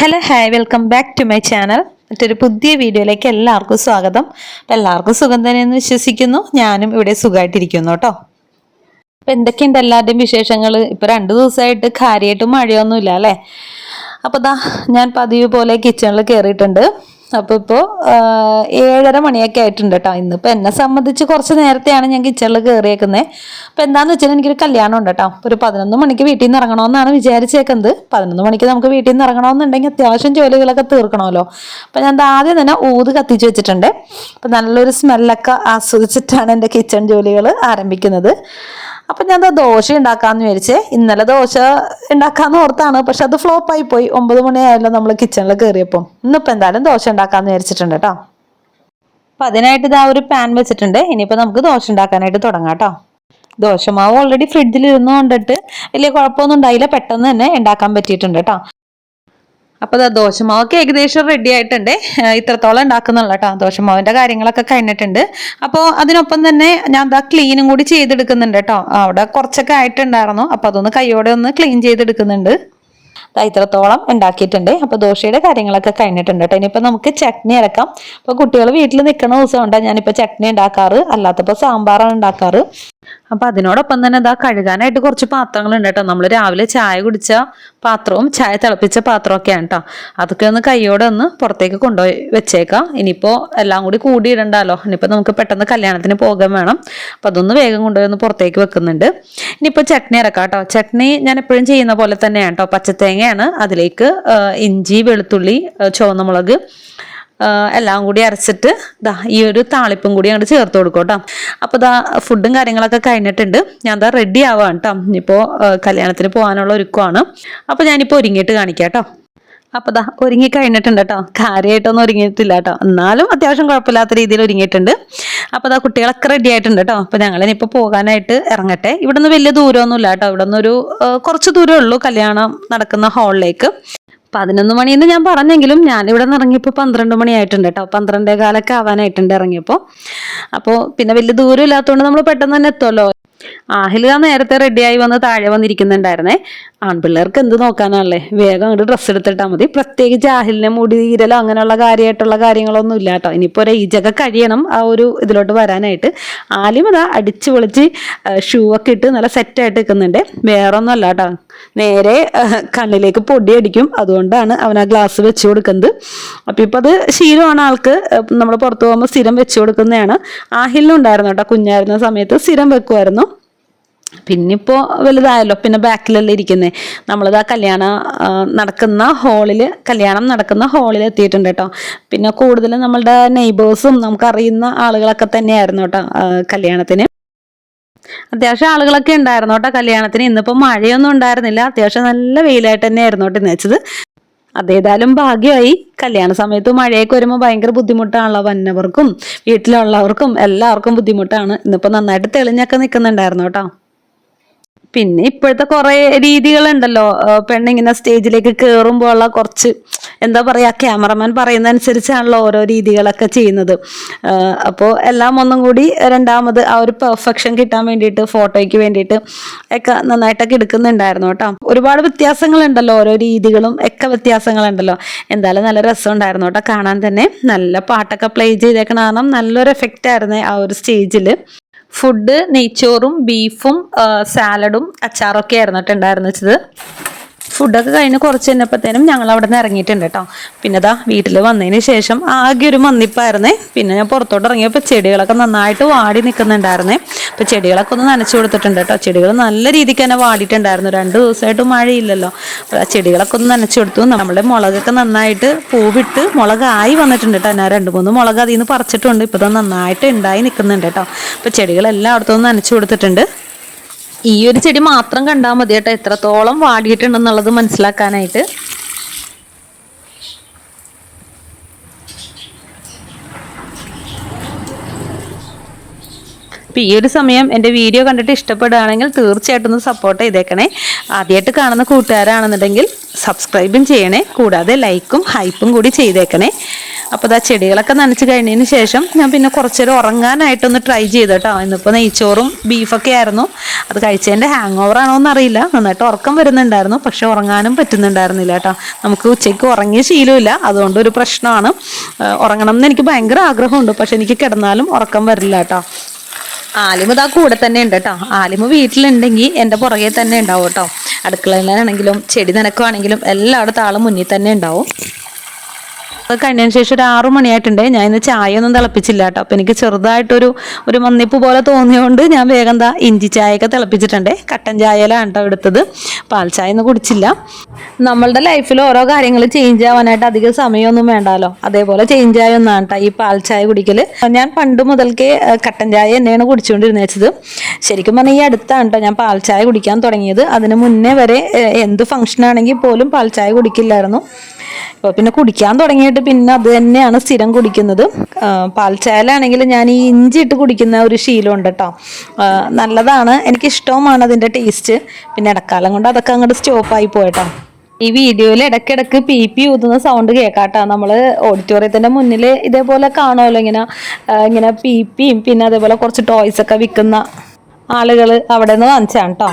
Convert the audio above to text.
Hello hi welcome back to my channel മറ്റൊരു പുതിയ വീഡിയോയിലേക്ക് എല്ലാവർക്കും സ്വാഗതം. അപ്പം എല്ലാവർക്കും സുഖം തന്നെയെന്ന് വിശ്വസിക്കുന്നു. ഞാനും ഇവിടെ സുഖമായിട്ടിരിക്കുന്നു കേട്ടോ. അപ്പം എന്തൊക്കെയുണ്ട് എല്ലാവരുടെയും വിശേഷങ്ങൾ ഇപ്പം രണ്ട് ദിവസമായിട്ട് കാര്യമായിട്ട് മഴയൊന്നുമില്ല അല്ലേ? അപ്പോൾ ദാ ഞാൻ പതിവ് പോലെ കിച്ചണിൽ കയറിയിട്ടുണ്ട് അപ്പോൾ ഇപ്പോൾ ഏഴര മണിയൊക്കെ ആയിട്ടുണ്ട് കേട്ടോ ഇന്നിപ്പോൾ എന്നെ സംബന്ധിച്ച് കുറച്ച് നേരത്തെയാണ് ഞാൻ കിച്ചണിൽ കയറിയേക്കുന്നത് അപ്പോൾ എന്താണെന്ന് വെച്ചാൽ എനിക്കൊരു കല്യാണം ഉണ്ട് കേട്ടോ ഒരു പതിനൊന്ന് മണിക്ക് വീട്ടിൽ നിന്ന് ഇറങ്ങണമെന്നാണ് വിചാരിച്ചേക്കുന്നത്. പതിനൊന്ന് മണിക്ക് നമുക്ക് വീട്ടിൽ നിന്ന് ഇറങ്ങണമെന്നുണ്ടെങ്കിൽ അത്യാവശ്യം ജോലികളൊക്കെ തീർക്കണമല്ലോ. അപ്പോൾ ഞാൻ ആദ്യം തന്നെ ഊത് കത്തിച്ച് വെച്ചിട്ടുണ്ട്. അപ്പോൾ നല്ലൊരു സ്മെല്ലൊക്കെ ആസ്വദിച്ചിട്ടാണ് എന്റെ കിച്ചൺ ജോലികൾ ആരംഭിക്കുന്നത്. അപ്പം ഞാൻ ദോശ ഉണ്ടാക്കാമെന്ന് വിചാരിച്ച്. ഇന്നലെ ദോശ ഉണ്ടാക്കാമെന്ന് ഓർത്താണ്. പക്ഷെ അത് ഫ്ലോപ്പായി പോയി. ഒമ്പത് മണിയായല്ലോ നമ്മൾ കിച്ചണിൽ കയറിയപ്പം ഇന്നിപ്പോൾ എന്തായാലും ദോശ ഉണ്ടാക്കാമെന്ന് വിചാരിച്ചിട്ടുണ്ട് കേട്ടോ. അപ്പം അതിനായിട്ട് ഇതാ ഒരു പാൻ വെച്ചിട്ടുണ്ട്. ഇനിയിപ്പോൾ നമുക്ക് ദോശ ഉണ്ടാക്കാനായിട്ട് തുടങ്ങാം കേട്ടോ. ദോശമാവ് ഓൾറെഡി ഫ്രിഡ്ജിൽ ഇരുന്നുകൊണ്ടിട്ട് വലിയ കുഴപ്പമൊന്നും ഉണ്ടായില്ല. പെട്ടെന്ന് തന്നെ ഉണ്ടാക്കാൻ പറ്റിയിട്ടുണ്ട് കേട്ടോ. അപ്പോൾ ദാ ദോശമാവൊക്കെ ഏകദേശം റെഡി ആയിട്ടുണ്ട്. ഇത്രത്തോളം ഉണ്ടാക്കുന്നുള്ള കേട്ടോ. ദോശമാവിന്റെ കാര്യങ്ങളൊക്കെ കഴിഞ്ഞിട്ടുണ്ട്. അപ്പോൾ അതിനൊപ്പം തന്നെ ഞാൻ ദാ ക്ലീനും കൂടി ചെയ്തെടുക്കുന്നുണ്ട് കേട്ടോ. അവിടെ കുറച്ചൊക്കെ ആയിട്ടുണ്ടായിരുന്നു. അപ്പോൾ അതൊന്ന് കൈയോടെ ഒന്ന് ക്ലീൻ ചെയ്തെടുക്കുന്നുണ്ട്. ഇത്രത്തോളം ഉണ്ടാക്കിയിട്ടുണ്ട്. അപ്പോൾ ദോശയുടെ കാര്യങ്ങളൊക്കെ കഴിഞ്ഞിട്ടുണ്ട് കേട്ടോ. ഇനിയിപ്പോൾ നമുക്ക് ചട്നി ഇറക്കാം അപ്പോൾ കുട്ടികൾ വീട്ടിൽ നിൽക്കുന്ന ദിവസം ഉണ്ടാകും ഞാനിപ്പോൾ ചട്നി ഉണ്ടാക്കാറ്. അല്ലാത്തപ്പോൾ സാമ്പാറാണ് ഉണ്ടാക്കാറ്. അപ്പൊ അതിനോടൊപ്പം തന്നെ ഇതാ കഴുകാനായിട്ട് കുറച്ച് പാത്രങ്ങൾ ഉണ്ട് കേട്ടോ. നമ്മൾ രാവിലെ ചായ കുടിച്ച പാത്രവും ചായ തിളപ്പിച്ച പാത്രമൊക്കെയാണ് കേട്ടോ. അതൊക്കെ ഒന്ന് കൈയോടെ ഒന്ന് പുറത്തേക്ക് കൊണ്ടുപോയി വെച്ചേക്കാം. ഇനിയിപ്പോൾ എല്ലാം കൂടി കൂടിയിടണ്ടല്ലോ ഇനിയിപ്പോ നമുക്ക് പെട്ടെന്ന് കല്യാണത്തിന് പോകാൻ വേണം. അപ്പം അതൊന്ന് വേഗം കൊണ്ടുപോയി ഒന്ന് പുറത്തേക്ക് വെക്കുന്നുണ്ട്. ഇനിയിപ്പോൾ ചട്നി ഇറക്കാം കേട്ടോ. ചട്നി ഞാൻ എപ്പോഴും ചെയ്യുന്ന പോലെ തന്നെയാണ് കേട്ടോ. പച്ചത്തേങ്ങയാണ് അതിലേക്ക് ഇഞ്ചി വെളുത്തുള്ളി ചുവന്ന മുളക് എല്ലാം കൂടി അരച്ചിട്ട് ദാ ഈ ഒരു താളിപ്പും കൂടി അങ്ങോട്ട് ചേർത്ത് കൊടുക്കും കേട്ടോ അപ്പോൾ ദാ ഫുഡും കാര്യങ്ങളൊക്കെ കഴിഞ്ഞിട്ടുണ്ട്. ഞാൻ ദാ റെഡി ആവാം കേട്ടോ ഇനിയിപ്പോൾ കല്യാണത്തിന് പോകാനുള്ള ഒരുക്കമാണ്. അപ്പോൾ ഞാനിപ്പോൾ ഒരുങ്ങിയിട്ട് കാണിക്കാം കേട്ടോ അപ്പോൾ ദാ ഒരുങ്ങി കഴിഞ്ഞിട്ടുണ്ട് കേട്ടോ കാര്യമായിട്ടൊന്നും ഒരുങ്ങിയിട്ടില്ല കേട്ടോ എന്നാലും അത്യാവശ്യം കുഴപ്പമില്ലാത്ത രീതിയിൽ ഒരുങ്ങിയിട്ടുണ്ട്. അപ്പോൾ ദാ കുട്ടികളൊക്കെ റെഡി ആയിട്ടുണ്ട് കേട്ടോ അപ്പോൾ ഞങ്ങളിനിപ്പോൾ പോകാനായിട്ട് ഇറങ്ങട്ടെ. ഇവിടെ നിന്ന് വലിയ ദൂരമൊന്നുമില്ല കേട്ടോ ഇവിടെ നിന്നൊരു കുറച്ച് ദൂരമേ ഉള്ളൂ കല്യാണം നടക്കുന്ന ഹാളിലേക്ക് പതിനൊന്ന് മണിന്ന് ഞാൻ പറഞ്ഞെങ്കിലും ഞാനിവിടെ നിന്ന് ഇറങ്ങിയപ്പോൾ പന്ത്രണ്ട് മണിയായിട്ടുണ്ട് കേട്ടോ പന്ത്രണ്ടേ കാലൊക്കെ ആവാനായിട്ടുണ്ട് ഇറങ്ങിയപ്പോൾ അപ്പോൾ പിന്നെ വലിയ ദൂരം ഇല്ലാത്തതുകൊണ്ട് നമ്മൾ പെട്ടെന്ന് തന്നെ എത്തുമല്ലോ ആഹില നേരത്തെ റെഡിയായി വന്ന് താഴെ വന്നിരിക്കുന്നുണ്ടായിരുന്നേ. ആൺപിള്ളേർക്ക് എന്ത് നോക്കാനല്ലേ വേഗം അങ്ങോട്ട് ഡ്രസ്സ് എടുത്തിട്ടാൽ മതി. പ്രത്യേകിച്ച് ആഹിലിനെ മുടി തീരലോ അങ്ങനെയുള്ള കാര്യമായിട്ടുള്ള കാര്യങ്ങളൊന്നും ഇല്ല കേട്ടോ. ഇനിയിപ്പോൾ ഒരു ഈജൊക്കെ കഴിയണം ആ ഒരു ഇതിലോട്ട് വരാനായിട്ട്. ആലിം അതാ അടിച്ച് പൊളിച്ച് ഷൂ ഒക്കെ ഇട്ട് നല്ല സെറ്റായിട്ട് നിൽക്കുന്നുണ്ട് വേറെ ഒന്നും അല്ല കേട്ടോ. നേരെ കണ്ണിലേക്ക് പൊടി അടിക്കും. അതുകൊണ്ടാണ് അവൻ ആ ഗ്ലാസ് വെച്ച് കൊടുക്കുന്നത്. അപ്പം ഇപ്പം അത് ശീലമാണ് ആൾക്ക്. നമ്മൾ പുറത്ത് പോകുമ്പോൾ സ്ഥിരം വെച്ച് കൊടുക്കുന്നതാണ്. ആഹിലിനുണ്ടായിരുന്നു കേട്ടോ. കുഞ്ഞായിരുന്ന സമയത്ത് സ്ഥിരം വെക്കുമായിരുന്നു പിന്നിപ്പോൾ വലുതായല്ലോ പിന്നെ ബാക്കിലല്ലേ ഇരിക്കുന്നത് നമ്മളിത് ആ കല്യാണം നടക്കുന്ന ഹോളിൽ കല്യാണം നടക്കുന്ന ഹോളിൽ എത്തിയിട്ടുണ്ട് കേട്ടോ. പിന്നെ കൂടുതലും നമ്മളുടെ നെയ്ബേഴ്സും നമുക്കറിയുന്ന ആളുകളൊക്കെ തന്നെയായിരുന്നു കേട്ടോ കല്യാണത്തിന്. അത്യാവശ്യം ആളുകളൊക്കെ ഉണ്ടായിരുന്നു കേട്ടോ കല്യാണത്തിന്. ഇന്നിപ്പോൾ മഴയൊന്നും ഉണ്ടായിരുന്നില്ല. അത്യാവശ്യം നല്ല വെയിലായിട്ട് തന്നെയായിരുന്നു കേട്ടോ എന്ന് അതേതായാലും ഭാഗ്യമായി. കല്യാണ സമയത്ത് മഴയൊക്കെ വരുമ്പോൾ ഭയങ്കര ബുദ്ധിമുട്ടാണല്ലോ വന്നവർക്കും വീട്ടിലുള്ളവർക്കും എല്ലാവർക്കും ബുദ്ധിമുട്ടാണ്. ഇന്നിപ്പോൾ നന്നായിട്ട് തെളിഞ്ഞൊക്കെ നിൽക്കുന്നുണ്ടായിരുന്നു കേട്ടോ. പിന്നെ ഇപ്പോഴത്തെ കുറേ രീതികളുണ്ടല്ലോ. പെണ്ണിങ്ങനെ സ്റ്റേജിലേക്ക് കയറുമ്പോൾ ഉള്ള കുറച്ച് എന്താ പറയുക ക്യാമറമാൻ പറയുന്ന അനുസരിച്ചാണല്ലോ ഓരോ രീതികളൊക്കെ ചെയ്യുന്നത്. അപ്പോൾ എല്ലാം ഒന്നും കൂടി രണ്ടാമത് ആ ഒരു പെർഫെക്ഷൻ കിട്ടാൻ വേണ്ടിയിട്ട് ഫോട്ടോയ്ക്ക് വേണ്ടിയിട്ട് ഒക്കെ നന്നായിട്ടൊക്കെ എടുക്കുന്നുണ്ടായിരുന്നു കേട്ടോ. ഒരുപാട് വ്യത്യാസങ്ങളുണ്ടല്ലോ ഓരോ രീതികളും ഒക്കെ വ്യത്യാസങ്ങളുണ്ടല്ലോ. എന്തായാലും നല്ല രസമുണ്ടായിരുന്നു കേട്ടോ കാണാൻ തന്നെ. നല്ല പാട്ടൊക്കെ പ്ലേ ചെയ്തേക്കണ കാരണം നല്ലൊരു എഫക്റ്റ് ആയിരുന്നു ആ ഒരു സ്റ്റേജിൽ ഫുഡ് നെയ്ച്ചോറും ബീഫും സാലഡും അച്ചാറൊക്കെ ആയിരുന്നു കേട്ടോ ഉണ്ടായിരുന്നു വെച്ചത്. ഫുഡൊക്കെ കഴിഞ്ഞ് കുറച്ച് കഴിഞ്ഞപ്പോഴത്തേനും ഞങ്ങൾ അവിടെ നിന്ന് ഇറങ്ങിയിട്ടുണ്ട് കേട്ടോ. പിന്നെ ദാ വീട്ടിൽ വന്നതിന് ശേഷം ആകെ ഒരു മന്നിപ്പായിരുന്നേ. പിന്നെ ഞാൻ പുറത്തോട്ട് ഇറങ്ങിയപ്പോൾ ചെടികളൊക്കെ നന്നായിട്ട് വാടി നിൽക്കുന്നുണ്ടായിരുന്നേ. അപ്പോൾ ചെടികളൊക്കെ ഒന്ന് നനച്ചു കൊടുത്തിട്ടുണ്ട് കേട്ടോ. ചെടികൾ നല്ല രീതിക്ക് തന്നെ വാടിയിട്ടുണ്ടായിരുന്നു. രണ്ട് ദിവസമായിട്ട് മഴയില്ലല്ലോ. അപ്പോൾ ആ ചെടികളൊക്കെ ഒന്ന് നനച്ചു കൊടുത്തു. നമ്മുടെ മുളകൊക്കെ നന്നായിട്ട് പൂവിട്ട് മുളകായി വന്നിട്ടുണ്ട് കേട്ടോ. ഞാൻ രണ്ട് മൂന്ന് മുളക് അതിൽ നിന്ന് പറിച്ചിട്ടുണ്ട്. ഇപ്പോൾ നന്നായിട്ട് ഉണ്ടായി നിൽക്കുന്നുണ്ട് കേട്ടോ. അപ്പോൾ ചെടികളെല്ലാം അവിടുത്തെ നനച്ചു കൊടുത്തിട്ടുണ്ട്. ഈ ഒരു ചെടി മാത്രം കണ്ടാൽ മതി കേട്ടോ. എത്രത്തോളം വാടിയിട്ടുണ്ടെന്നുള്ളത് മനസ്സിലാക്കാനായിട്ട്. അപ്പോൾ ഈ ഒരു സമയം എന്റെ വീഡിയോ കണ്ടിട്ട് ഇഷ്ടപ്പെടുകയാണെങ്കിൽ തീർച്ചയായിട്ടും ഒന്ന് സപ്പോർട്ട് ചെയ്തേക്കണേ. ആദ്യമായിട്ട് കാണുന്ന കൂട്ടുകാരാണെന്നുണ്ടെങ്കിൽ സബ്സ്ക്രൈബും ചെയ്യണേ. കൂടാതെ ലൈക്കും ഹൈപ്പും കൂടി ചെയ്തേക്കണേ. അപ്പോൾ ആ ചെടികളൊക്കെ നനച്ച് കഴിഞ്ഞതിന് ശേഷം ഞാൻ പിന്നെ കുറച്ചേരം ഉറങ്ങാനായിട്ടൊന്ന് ട്രൈ ചെയ്തു കേട്ടോ. ഇന്നിപ്പോൾ നെയ്ച്ചോറും ബീഫൊക്കെ ആയിരുന്നു. അത് കഴിച്ചതിന്റെ ഹാങ് ഓവർ ആണോ എന്നറിയില്ല. നന്നായിട്ട് ഉറക്കം വരുന്നുണ്ടായിരുന്നു. പക്ഷെ ഉറങ്ങാനും പറ്റുന്നുണ്ടായിരുന്നില്ല കേട്ടോ. നമുക്ക് ഉച്ചയ്ക്ക് ഉറങ്ങിയ ശീലമില്ല. അതുകൊണ്ട് ഒരു പ്രശ്നമാണ്. ഉറങ്ങണം എന്ന് എനിക്ക് ഭയങ്കര ആഗ്രഹമുണ്ട്. പക്ഷെ എനിക്ക് കിടന്നാലും ഉറക്കം വരില്ല കേട്ടോ. ആലിമ ഇതാ കൂടെ തന്നെ ഉണ്ട് കേട്ടോ. ആലിമ വീട്ടിലുണ്ടെങ്കിൽ എന്റെ പുറകെ തന്നെ ഉണ്ടാവും കേട്ടോ. അടുക്കളയിലാണെങ്കിലും ചെടി നനക്കുവാണെങ്കിലും എല്ലായിടത്തും ആളും മുന്നിൽ തന്നെ ഉണ്ടാവും. അത് കഴിഞ്ഞതിന് ശേഷം ഒരു ആറു മണിയായിട്ടുണ്ട്. ഞാൻ ഇന്ന് ചായ ഒന്നും തിളപ്പിച്ചില്ല കേട്ടോ. അപ്പം എനിക്ക് ചെറുതായിട്ടൊരു ഒരു മന്നിപ്പ് പോലെ തോന്നിയതുകൊണ്ട് ഞാൻ വേഗം എന്താ ഇഞ്ചി ചായയൊക്കെ തിളപ്പിച്ചിട്ടുണ്ട്. കട്ടൻ ചായയിലാണ് കേട്ടോ എടുത്തത്. പാൽ ചായ ഒന്നും കുടിച്ചില്ല. നമ്മളുടെ ലൈഫിൽ ഓരോ കാര്യങ്ങൾ ചേഞ്ച് ആവാനായിട്ട് അധികം സമയമൊന്നും വേണ്ടാലോ? അതേപോലെ ചേഞ്ച് ആയ ഒന്നാണ് കേട്ടോ ഈ പാൽ ചായ കുടിക്കൽ ഞാൻ പണ്ട് മുതൽക്കേ കട്ടൻ ചായ തന്നെയാണ് കുടിച്ചുകൊണ്ടിരുന്നത് വെച്ചത് ശരിക്കും പറഞ്ഞാൽ ഈ അടുത്താണ് കേട്ടോ ഞാൻ പാൽ ചായ കുടിക്കാൻ തുടങ്ങിയത്. അതിന് മുന്നേ വരെ എന്ത് ഫംഗ്ഷൻ ആണെങ്കിൽ പോലും പാൽ ചായ കുടിക്കില്ലായിരുന്നു. ഇപ്പോൾ പിന്നെ കുടിക്കാൻ തുടങ്ങിയിട്ട് പിന്നെ അത് തന്നെയാണ് സ്ഥിരം കുടിക്കുന്നത്. പാൽച്ചായാലാണെങ്കിൽ പാൽ ചായലാണെങ്കിൽ ഞാൻ ഈ ഇഞ്ചി ഇട്ട് കുടിക്കുന്ന ഒരു ശീലമുണ്ട് കേട്ടോ നല്ലതാണ്. എനിക്കിഷ്ടവുമാണ് അതിന്റെ ടേസ്റ്റ്. പിന്നെ ഇടക്കാലം കൊണ്ട് അതൊക്കെ അങ്ങോട്ട് സ്റ്റോപ്പായി പോയിട്ടോ ഈ വീഡിയോയിൽ ഇടയ്ക്കിടയ്ക്ക് പി പി ഊതുന്ന സൗണ്ട് കേൾക്കാട്ടോ നമ്മൾ ഓഡിറ്റോറിയത്തിന്റെ മുന്നിൽ ഇതേപോലെ കാണുമല്ലോ ഇങ്ങനെ ഇങ്ങനെ പി പിയും പിന്നെ അതേപോലെ കുറച്ച് ടോയ്സ് ഒക്കെ വിൽക്കുന്ന ആളുകൾ അവിടെ നിന്ന് വാങ്ങിച്ചാണ് കേട്ടോ